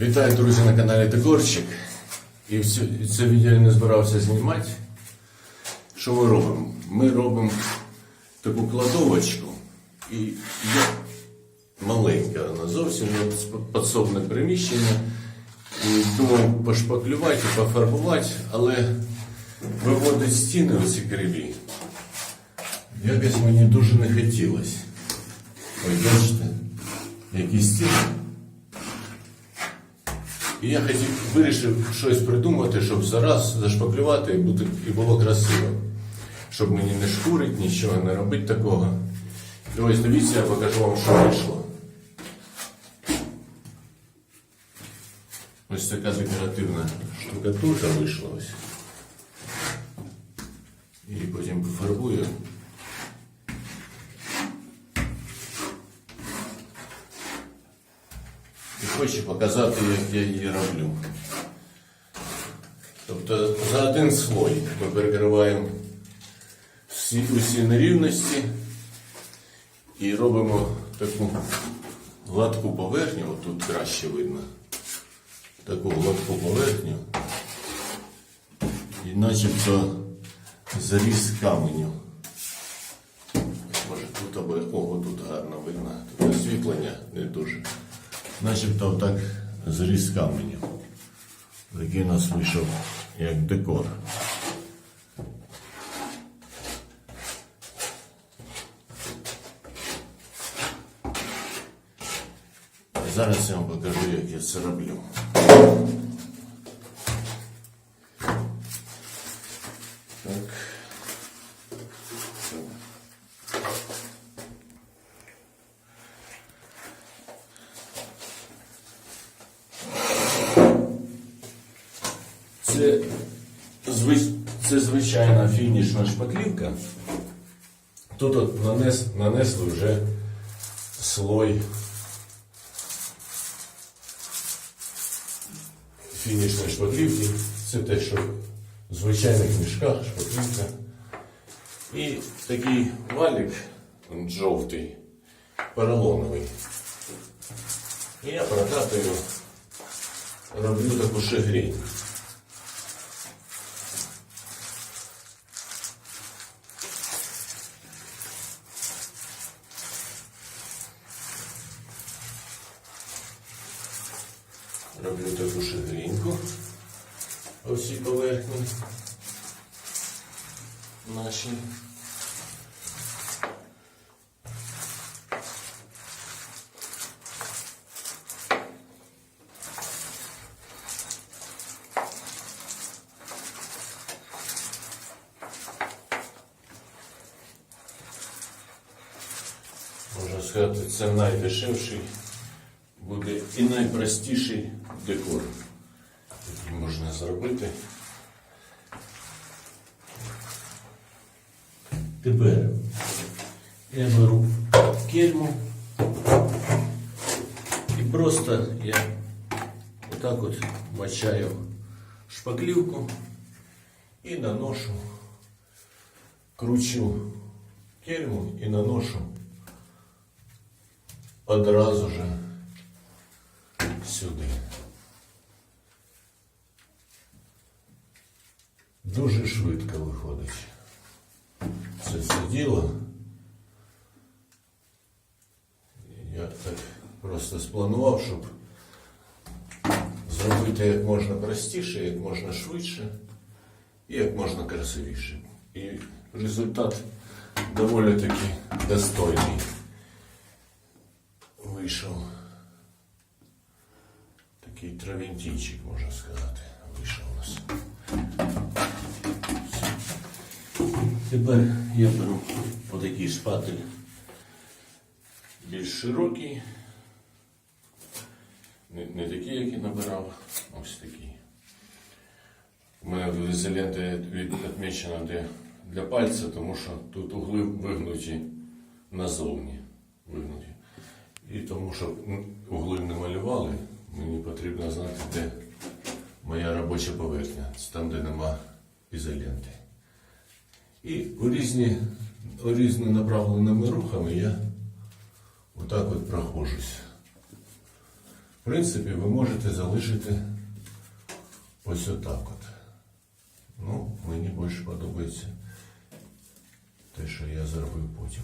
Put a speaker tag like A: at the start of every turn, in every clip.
A: Вітаю, друзі, на каналі Декорчик. І і це відео я не збирався знімати. Що ми робимо? Ми робимо таку кладовочку і є маленька, вона зовсім не підсобне приміщення. І думав пошпаклювати, пофарбувати, але виводить стіни оці криві. Якось мені дуже не хотілося. Ой, бачите, які стіни. І я хотів, вирішив щось придумати, щоб зараз зашпаклювати і, буде, і було красиво. Щоб мені не шкурить, нічого не робити такого. І ось дивіться, я покажу вам, що вийшло. Ось така декоративна штукатурка вийшла ось. І потім пофарбую. І хочу показати, як я її роблю. Тобто за один слой ми перекриваємо всі, усі нерівності і робимо таку гладку поверхню, отут краще видно, таку гладку поверхню, і начебто заріз каменю. Може тут або о, тут гарно видно, тут освітлення не дуже. Начебто так зріз каменю. Такий нас вийшов як декор. Зараз я вам покажу, як я це роблю. Фінішна шпаклівка. Тут от нанес, нанесли вже слой фінішної шпаклівки. Це те, що в звичайних мішках шпаклівка. І такий валік жовтий, поролоновий. І я прокатую, роблю таку шагрень. Роблю таку шагріньку по всій поверхні нашій. Можна сказати, це найдешевший буде і найпростіший декор, який можна зробити. Тепер я беру кельму і просто я отак от мочаю шпаклівку і наношу, кручу кельму і наношу одразу же сюди. Дуже швидко виходить. Це все діло. Я так просто спланував, щоб зробити як можна простіше, як можна швидше і як можна красивіше. І результат доволі таки достойний вийшов. Такий травентійчик, можна сказати, вийшов у нас. Тепер я беру отакий шпатель більш широкий. Не, не такий, який набирав, ось такий. У мене в ізоленті від- відмічено де для пальця, тому що тут угли вигнуті назовні. Вигнуті. І тому що м, угли не малювали, мені потрібно знати, де моя робоча поверхня. Це там, де нема ізоленти. І у різні, у різні направленими рухами я отак от проходжусь принципі, ви можете залишити ось отак от. Ну, мені більше подобається те, що я зробив потім.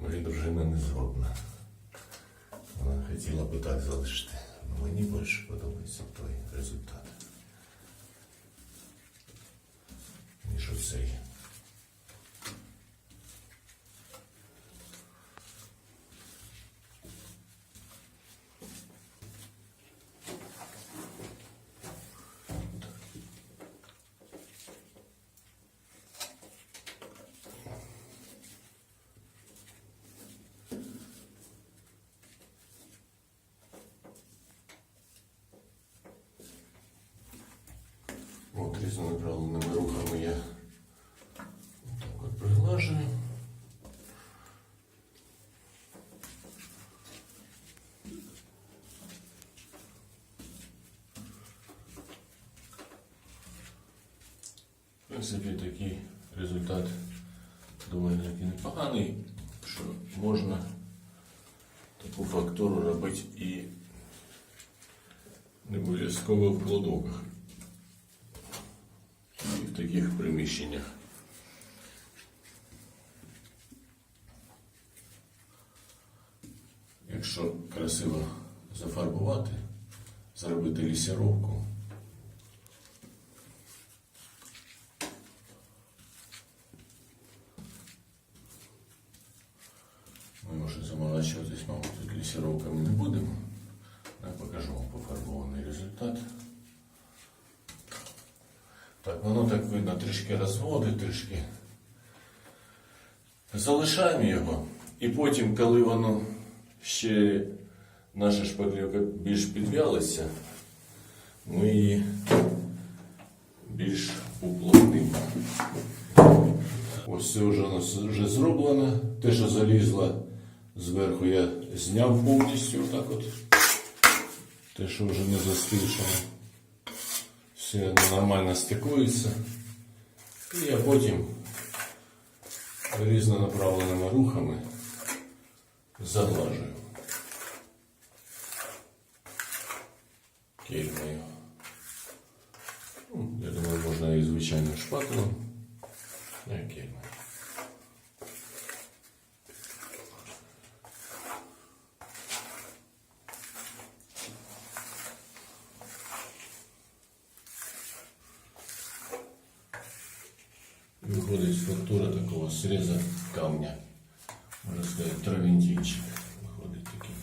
A: Моя дружина не згодна. Вона хотіла би так залишити. але Мені більше подобається той результат. Ніж оцей. От різнонаправленими рухами я так от приглажую. В принципі, такий результат доволі таки непоганий, що можна таку фактуру робити і не обов'язково в кладовках і в приміщеннях. Якщо красиво зафарбувати, зробити лісіровку, ми вже заморачуватись, мабуть, тут лісіровками не будемо. Я покажу вам пофарбований результат. Так, воно так видно, трішки розводить, трішки. Залишаємо його. І потім, коли воно ще наша шпаклівка більш підв'ялася, ми її більш уплотнимо. Ось це вже у нас вже зроблено. Те, що залізло зверху, я зняв повністю отак от. Те, що вже не застишено. Все нормально стикується. І я потім різнонаправленими рухами заглажую. Кельмою. Ну, я думаю, можна і звичайним шпателем. Ну, і кельмою. среза камня. Можно сказать, травентинчик. Выходит таким.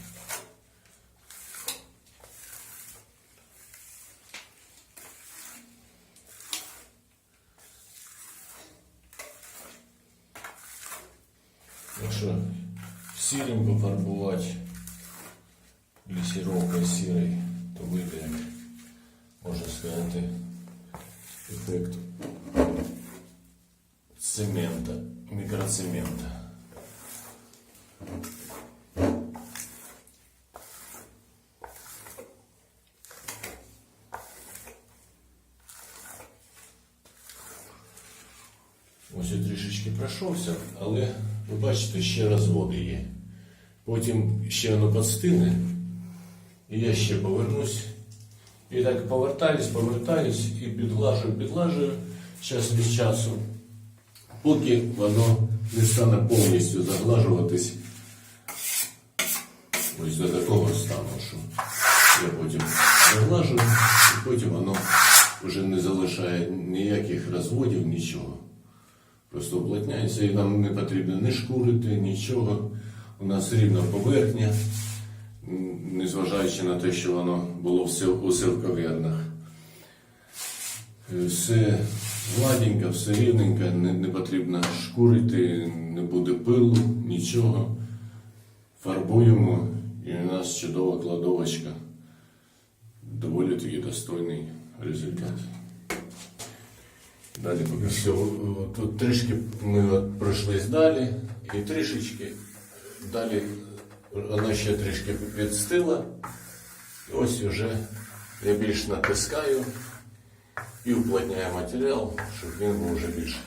A: Якщо сірим пофарбувати, лісіровкою сірий, то вийде, як можна сказати, ефект цемента, Микроцемента. Ось я трішечки пройшовся, але ви бачите, ще розводи є. Потім ще воно підстине, і я ще повернусь. І так повертаюсь, повертаюсь і підглажую, підглажую час від часу поки воно не стане повністю заглажуватись ось до такого стану, що я потім заглажу, і потім воно вже не залишає ніяких розводів, нічого. Просто уплотняється і нам не потрібно не шкурити, нічого. У нас рівна поверхня, незважаючи на те, що воно було все у силковернах. Е, Все гладенько, все рівненько, не, не потрібно шкурити, не буде пилу, нічого. Фарбуємо, і у нас чудова кладовочка. Доволі таки достойний результат. Далі все. Тут трішки ми пройшлись далі, і трішечки далі вона ще трішки відстила. Ось вже я більш натискаю і уплотняє матеріал, щоб він був вже більш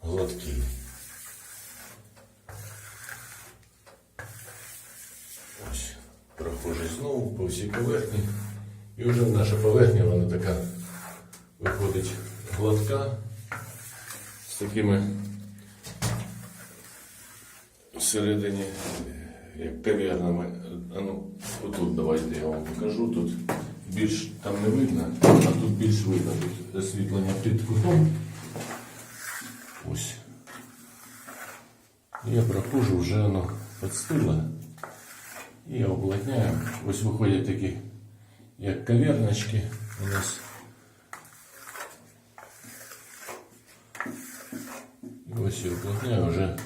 A: гладкий. Ось, Проходжу знову по всій поверхні. І вже наша поверхня вона така виходить гладка з такими всередині, як тевіарними. А ну, отут давайте я вам покажу тут більш там не видно, а тут більш видно. Тут освітлення під кутом. Ось. Я проходжу, вже воно підстило. І я. Ось виходять такі, як каверночки у нас. І ось я уплотняю вже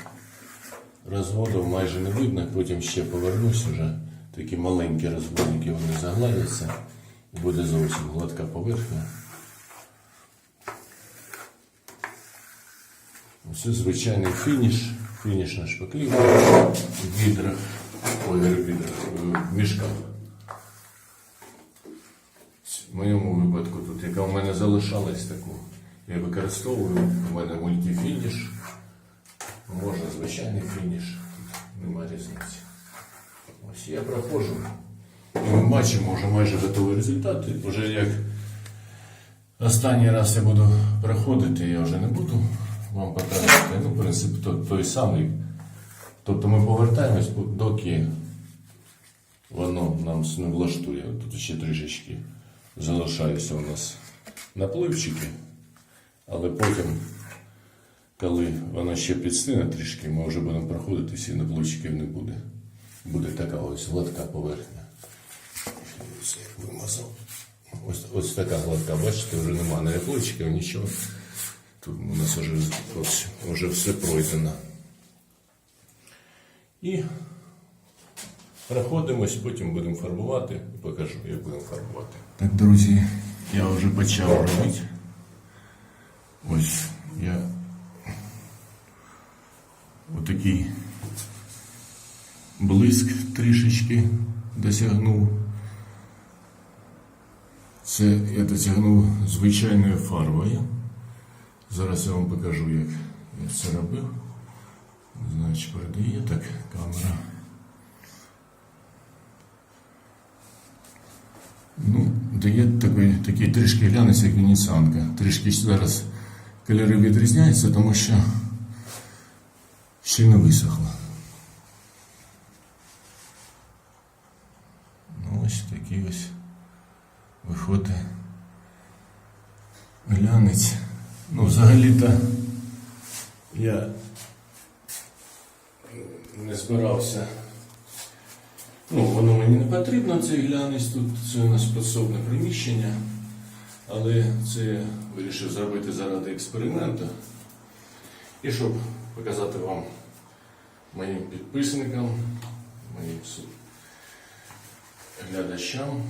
A: розводів майже не видно, потім ще повернусь вже. Такі маленькі розводники вони загладяться. Буде зовсім гладка поверхня. Це звичайний фініш, фінішна шпаклівка в відрах, ой, відрах, в мішках. В моєму випадку тут, яка в мене залишалась таку, я використовую, у мене мультифініш, можна звичайний фініш, тут немає різниці. Ось я проходжу. Ми бачимо вже майже готовий результат. Вже як останній раз я буду проходити, я вже не буду вам показувати. Ну, в принципі, то- той самий. Тобто ми повертаємось, доки воно нам не влаштує. Тут ще трішечки залишаються у нас напливчики, але потім, коли воно ще підстине трішки, ми вже будемо проходити, всі напливчиків не буде. Буде така ось гладка поверхня. Ось як вимазав. Ось, ось така гладка, бачите, вже немає ні напливчиків, нічого. Тут у нас вже, ось, вже все пройдено. І проходимось, потім будемо фарбувати. і Покажу, як будемо фарбувати. Так, друзі, я вже почав робити. Ось я отакий блиск трішечки досягнув. Це я досягнув звичайною фарбою. Зараз я вам покажу, як я це робив. Не знаю, чи передає так камера. Ну, дає такий, такий трішки глянець, як венеціанка. Трішки зараз кольори відрізняються, тому що ще не висохло. Ну, ось такий ось виходить глянець. Ну, взагалі-то я не збирався. Ну, воно мені не потрібно, цей глянець, тут це підсобне приміщення, але це я вирішив зробити заради експерименту. І щоб показати вам моїм підписникам, моїм глядачам,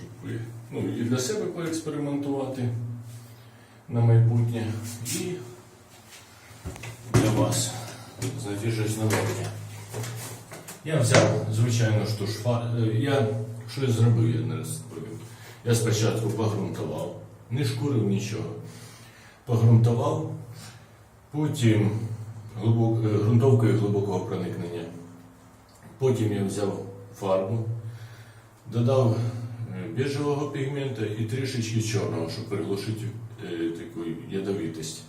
A: щоб ви ну, і для себе поекспериментувати на майбутнє, і для вас щось новеньке. Я взяв, звичайно, е, Я що я зробив, я не розповім. Я спочатку погрунтував, не шкурив нічого. Погрунтував, потім глибок... е, ґрунтовкою глибокого проникнення. Потім я взяв фарбу, додав е, біжевого пігмента і трішечки чорного, щоб приглушити е, таку ядовитість.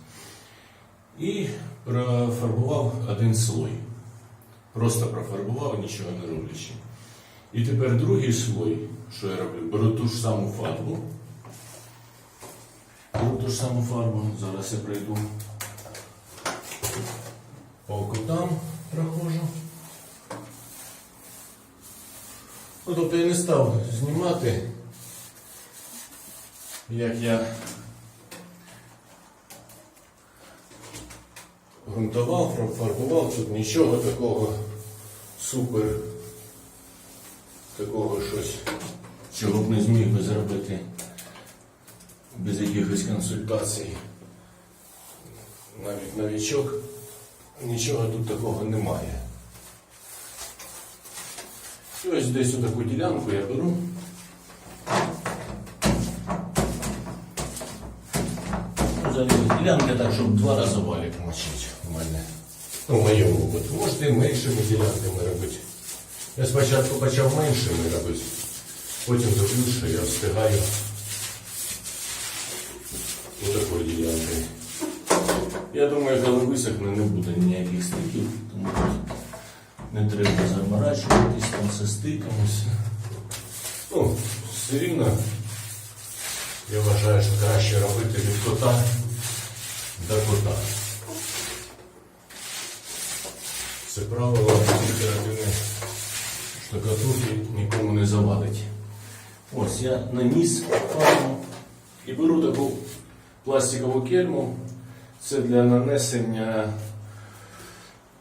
A: І профарбував один слой. Просто профарбував, нічого не роблячи. І тепер другий слой, що я роблю, беру ту ж саму фарбу. Беру ту ж саму фарбу, зараз я пройду по кутам проходжу. Ну, тобто я не став знімати, як я грунтував, фарбував, тут нічого такого супер, такого щось, чого б не зміг би зробити без якихось консультацій. Навіть новічок, нічого тут такого немає. Ось десь таку ділянку я беру. Взагалі ділянка так, щоб два рази валік мочити у мене. Ну, в моєму випадку. Можете і меншими ділянками робити. Я спочатку почав меншими робити, потім заключу, я встигаю отакою ділянкою. Я думаю, коли висохне, не буде ніяких стиків, тому не треба заморачуватись, там все стикаємося. Ну, все рівно я вважаю, що краще робити від кота до кота. Це правило декоративної штукатурки нікому не завадить. Ось я наніс фарбу і беру таку пластикову кельму. Це для нанесення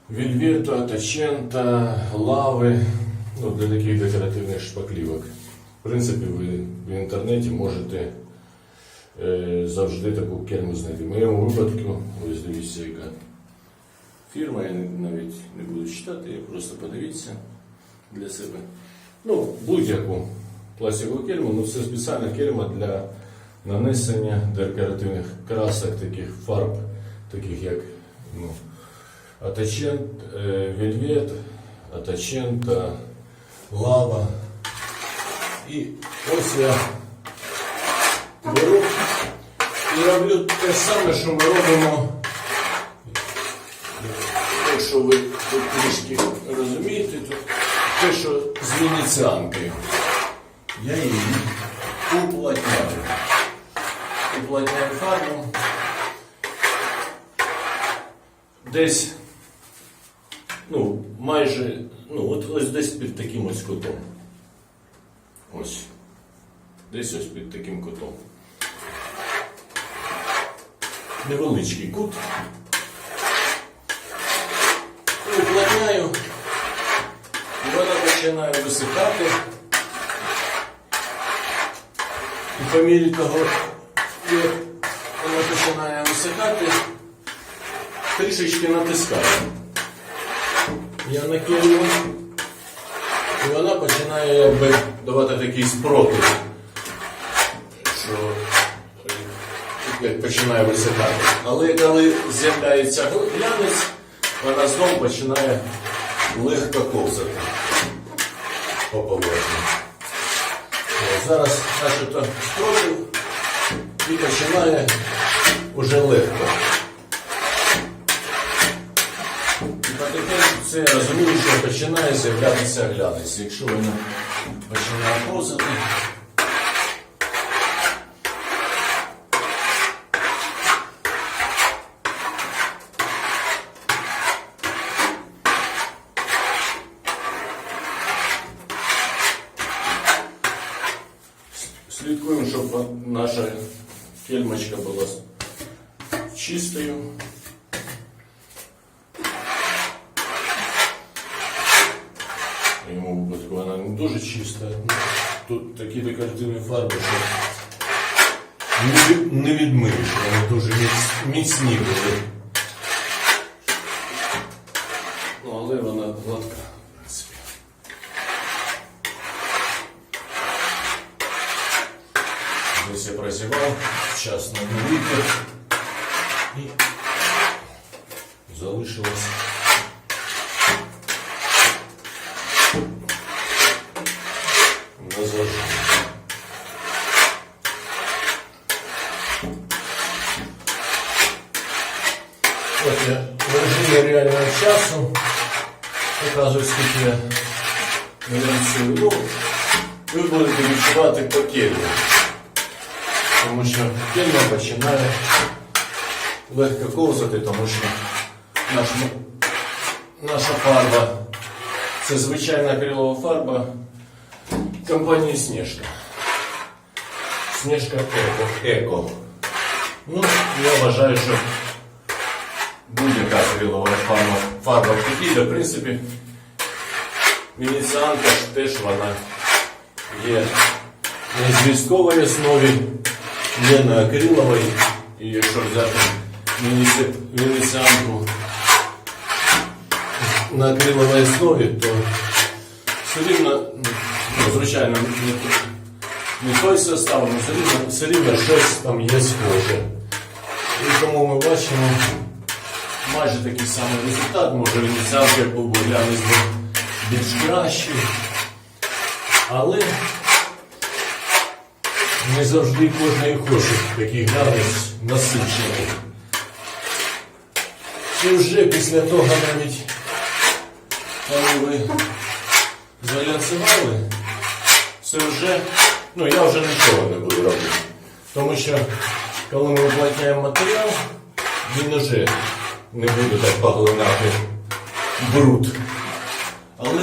A: вільвету, атачента, лави, ну, для таких декоративних шпаклівок. В принципі, ви в інтернеті можете е, завжди таку кельму знайти. В моєму випадку, ось дивіться, яка фірма, я навіть не буду читати, я просто подивіться для себе. Ну, будь-яку пластикову кельму, ну це спеціальна кельма для нанесення декоративних красок, таких фарб, таких як ну, атачент, е, вельвет, атачента, лава. І ось я беру і роблю те саме, що ми робимо. Якщо ви тут трішки розумієте, то те, що з венеціанкою, я її уплотняю. Уплотняю фарбу. Десь, ну, майже, ну, от ось десь під таким ось кутом. Ось. Десь ось під таким кутом. Невеличкий кут. Уплотняю. І вона починає висихати. І по мірі того, як вона починає висихати, трішечки натискаю. Я накину, і вона починає якби давати такий спротив, що як починає висихати. Але коли з'являється глянець, вона знову починає легко ковзати по поверхні. Зараз начебто спротив і починає уже легко. І потихеньку це розумію, що починає з'являтися глянець. Якщо вона починає ковзати, Слідкуємо, щоб наша кельмочка була дуже чиста. Ну, Тут такі декоративні фарби, що не, відмиєш, вони дуже міцні були. Ну, але вона гладка. Здесь я прозевал, час виносив. Ну, ви будете відчувати по кельмі. Тому що кельма починає легко ковзати, тому що наш, наша фарба це звичайна акрилова фарба компанії Снежка. Снежка Еко. Еко. Ну, я вважаю, що будь-яка акрилова фарба, фарба підійде, в принципі, Венеціанка теж вона є на зв'язковій основі, не на акриловій. І якщо взяти венеці- венеціанку на акриловій основі, то все рівно, ну, звичайно, не, не той состав, але все рівно, все рівно щось там є схоже. І тому ми бачимо майже такий самий результат, може венеціанка був глянець більш кращий. Але не завжди кожен і хоче такий гарний насичений. І вже після того навіть, коли ви залянцювали, це вже, ну я вже нічого не буду робити. Тому що коли ми уплотняємо матеріал, він вже не буде так поглинати бруд. Але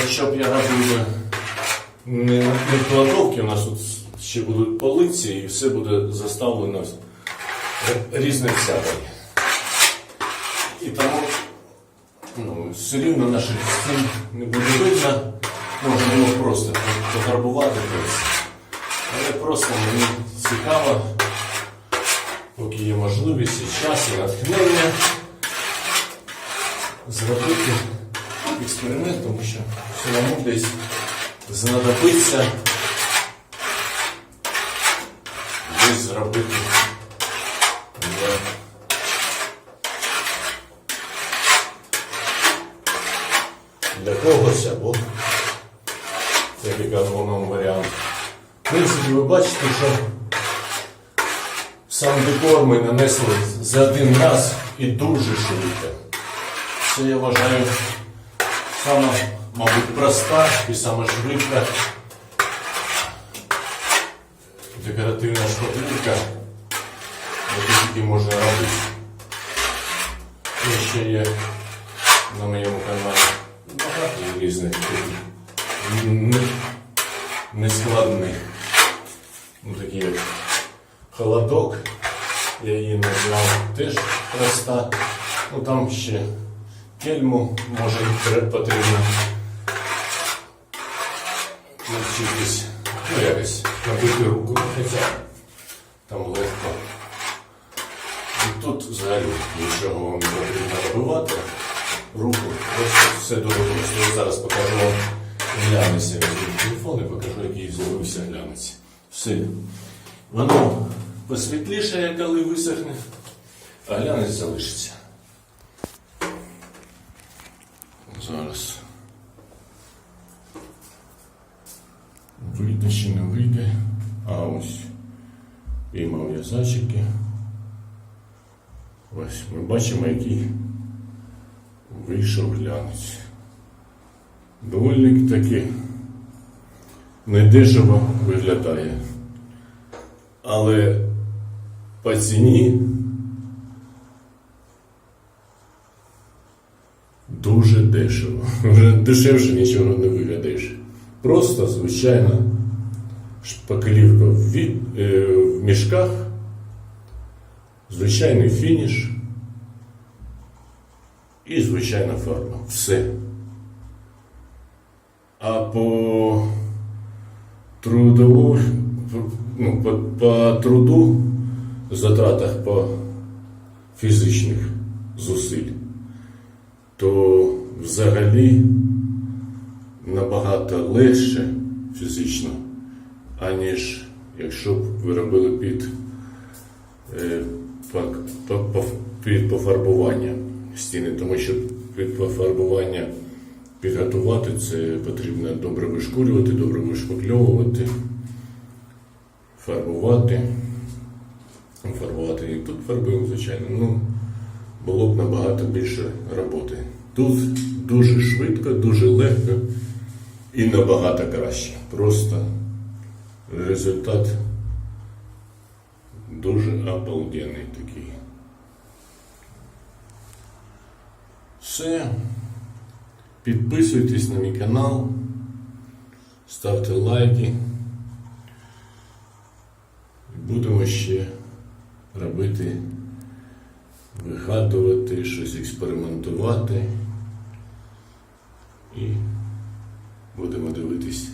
A: якщо б я робив би не, не кладовки, у нас тут ще будуть полиці і все буде заставлено різним всяким. І тому ну, все рівно наших стін не буде видно, можна його просто пофарбувати. Але просто мені цікаво, поки є можливість і час, і натхнення зробити експеримент, тому що самому десь знадобиться десь зробити для когось або як економний варіант. В принципі, ви бачите, що сам декор ми нанесли за один раз і дуже швидко. Це я вважаю саме, мабуть, проста і саме швидка декоративна шпаклівка, яку тільки можна робити. І ще є на моєму каналі багато різних таких не- нескладних. Ну, такі як холодок. Я її назвав теж проста. Ну там ще кельму може потрібно навчитись. Ну якось набити руку. Хоча там легко. І тут взагалі нічого вам не потрібно робити. Руку, просто все дуже просто. Я зараз покажу вам глянець. Я телефон і покажу, який з'явився глянець. Все. Воно посвітліше, коли висохне, а глянець залишиться. Зараз. Вийде чи не вийде. А ось. Піймав я зайчики. Ось ми бачимо, який вийшов глянець. Довольник таки недешево виглядає. Але по ціні дуже дешево. Вже дешевше нічого не вигадаєш. Просто звичайна шпаклівка в, ві- е, в мішках, звичайний фініш і звичайна фарба. Все. А по трудову, ну, по, по труду, затратах по фізичних зусиль, то взагалі набагато легше фізично, аніж якщо б ви робили під, е, під пофарбування стіни, тому що під пофарбування підготувати це потрібно добре вишкурювати, добре вишпакльовувати, фарбувати. Фарбувати і тут фарбуємо, звичайно. Ну, було б набагато більше роботи. Тут дуже швидко, дуже легко і набагато краще. Просто результат дуже обалденний такий. Все. Підписуйтесь на мій канал, ставте лайки. Будемо ще робити, вигадувати, щось експериментувати. І будемо дивитись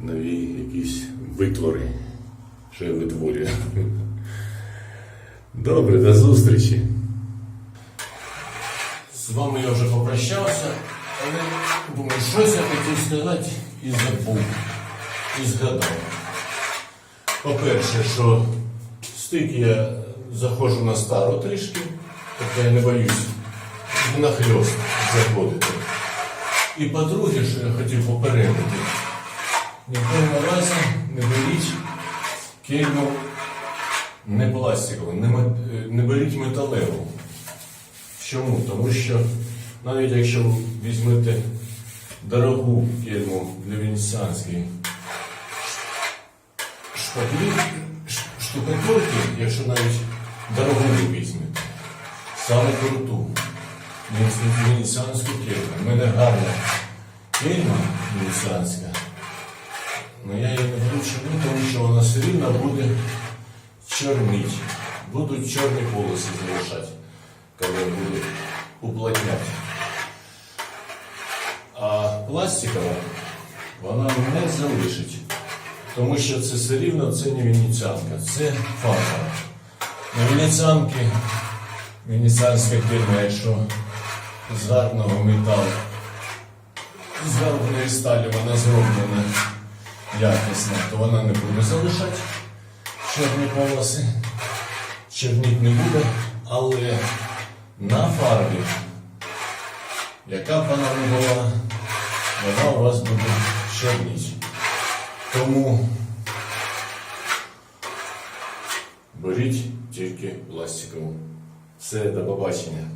A: нові якісь витвори, що я витворюю. Добре, до зустрічі. З вами я вже попрощався, але думаю, щось я хотів сказати і забув, і згадав. По-перше, що стик я заходжу на стару трішки, тобто я не боюсь внахльост заходити. І по-друге, що я хотів попередити, якому разі не беріть кельму не пластикову, не, не беріть металеву. Чому? Тому що навіть якщо ви візьмете дорогу кельму для венеціанської штукатурки, якщо навіть дорогу ви візьмете, саме круту, венеціанську. У мене гарна кельма венеціанська, але я її не беру чому, тому що вона все рівно буде чорніть. Будуть чорні полоси залишати, коли буду уплотняти. А пластикова вона не залишить. Тому що це все рівно це не венеціанка, це фарба. Венеціанки, венеціанська фірма, якщо з гарного металу, з гарної сталі вона зроблена якісно, то вона не буде залишати чорні полоси, черніть не буде, але на фарбі, яка б вона не була, вона у вас буде чорніть. Тому беріть тільки пластикову. Все, до побачення.